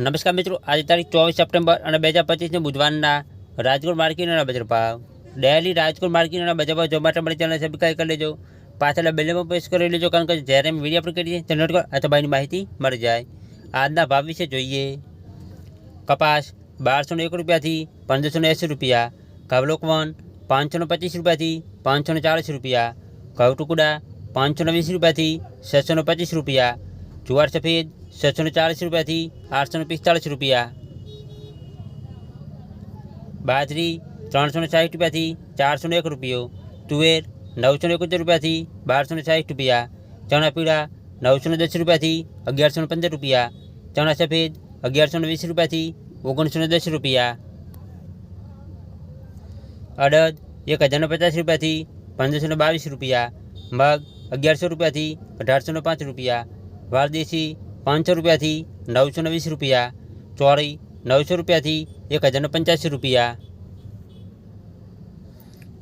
નમસ્કાર મિત્રો, આજે તારીખ ચોવીસ સપ્ટેમ્બર અને બે હજાર પચીસને બુધવારના રાજકોટ માર્કેટના બજાર ભાવ. ડેલી રાજકોટ માર્કેટના બજાર ભાવ જોવા માટે ચેનલ સબસ્ક્રાઈબ કરી લેજો. પાછળ બેલમાં પ્રેસ કરી લેજો, કારણ કે જ્યારે અમે વીડિયો અપલોડ કરીએ નોટ આ ભાઈની માહિતી મળી જાય. આજના ભાવ વિશે જોઈએ. કપાસ બારસો એક રૂપિયાથી પંદરસો એંસી રૂપિયા ઘવલોકવન પાંચસો પચીસ રૂપિયાથી પાંચસો ને ચાળીસ રૂપિયા ઘઉટુકડા પાંચસો વીસ રૂપિયાથી છસો પચીસ રૂપિયા જુવાર સફેદ છસો ને ચાલીસ રૂપિયાથી આઠસો ને પિસ્તાળીસ રૂપિયા. બાજરી ત્રણસો ને સાહીઠ રૂપિયાથી ચારસો ને એક રૂપિયો. તુવેર નવસો ને એકોતેર રૂપિયાથી બારસો ને સાહીઠ રૂપિયા. ચણા પીળા નવસો ને દસ રૂપિયાથી અગિયારસો ને પંદર રૂપિયા. ચણા સફેદ અગિયારસો ને વીસ રૂપિયાથી ઓગણીસો ને દસ રૂપિયા. અડદ એક હજારને પચાસ રૂપિયાથી પંદરસો ને બાવીસ રૂપિયા. મગ અગિયારસો રૂપિયાથી અઢારસો ને પાંચ રૂપિયા. વારદેશી પાંચસો રૂપિયાથી નવસો ને વીસ રૂપિયા ચોરી નવસો રૂપિયાથી એક હજારને પંચ્યાસી રૂપિયા.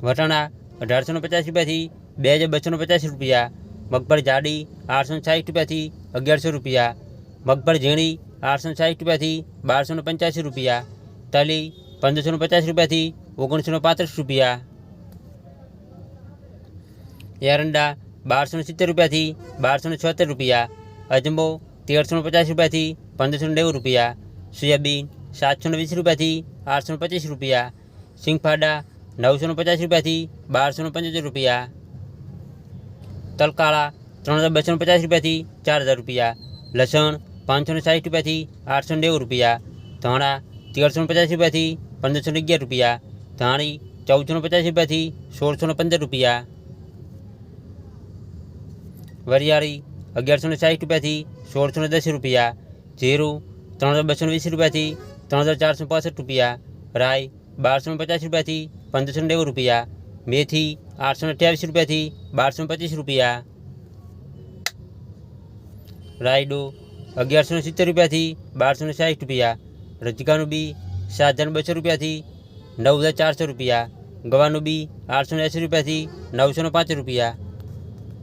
વટાણા અઢારસો ને પચાસ રૂપિયાથી બે હજાર બસો પચાસ રૂપિયા. મગફળી જાડી આઠસો સાઠ રૂપિયાથી અગિયારસો રૂપિયા. મગફળી ઝીણી આઠસો ને સાઠ રૂપિયાથી બારસો ને પંચ્યાસી રૂપિયા. તલી પંદરસો ને પચાસ રૂપિયાથી ઓગણીસો ને પાંત્રીસ રૂપિયા. એરંડા બારસો ને સિત્તેર રૂપિયાથી બારસો ને છોતેર રૂપિયા. અજમો તેરસો ને પચાસ રૂપિયાથી પંદરસો ને નેવું રૂપિયા સોયાબીન સાતસો ને વીસ રૂપિયાથી આઠસો ને પચીસ રૂપિયા સિંગફાડા નવસો ને પચાસ રૂપિયાથી બારસો ને પંચોતેર રૂપિયા તલકાળા ત્રણ હજાર બસો ને પચાસ રૂપિયાથી ચાર હજાર રૂપિયા લસણ પાંચસો ને સાઠ રૂપિયાથી આઠસો ને નેવું રૂપિયા ધાણા તેરસો ને પચાસ રૂપિયાથી પંદરસો ને અગિયાર રૂપિયા ધાણી ચૌદસો ને પચાસ રૂપિયાથી સોળસો ને પંદર રૂપિયા વરિયાળી અગિયારસો ને સાઠ રૂપિયાથી સોળસો ને દસ રૂપિયા, જીરું ત્રણ હજાર બસો ને વીસ રૂપિયાથી ત્રણ હજાર ચારસો પાસઠ રૂપિયા, રાઈ બારસો ને પચાસ રૂપિયાથી પંદરસો ને નેવું રૂપિયા, મેથી આઠસો ને અઠ્યાવીસ રૂપિયાથી બારસો ને પચીસ રૂપિયા. રાયડો અગિયારસો ને સિત્તેર રૂપિયાથી બારસો ને સાઠ રૂપિયા રજકાનું બી સાત હજાર બસો રૂપિયાથી નવ હજાર ચારસો રૂપિયા, ગવાનું બી આઠસો ને એંસી રૂપિયાથી નવસો ને પાંચ રૂપિયા.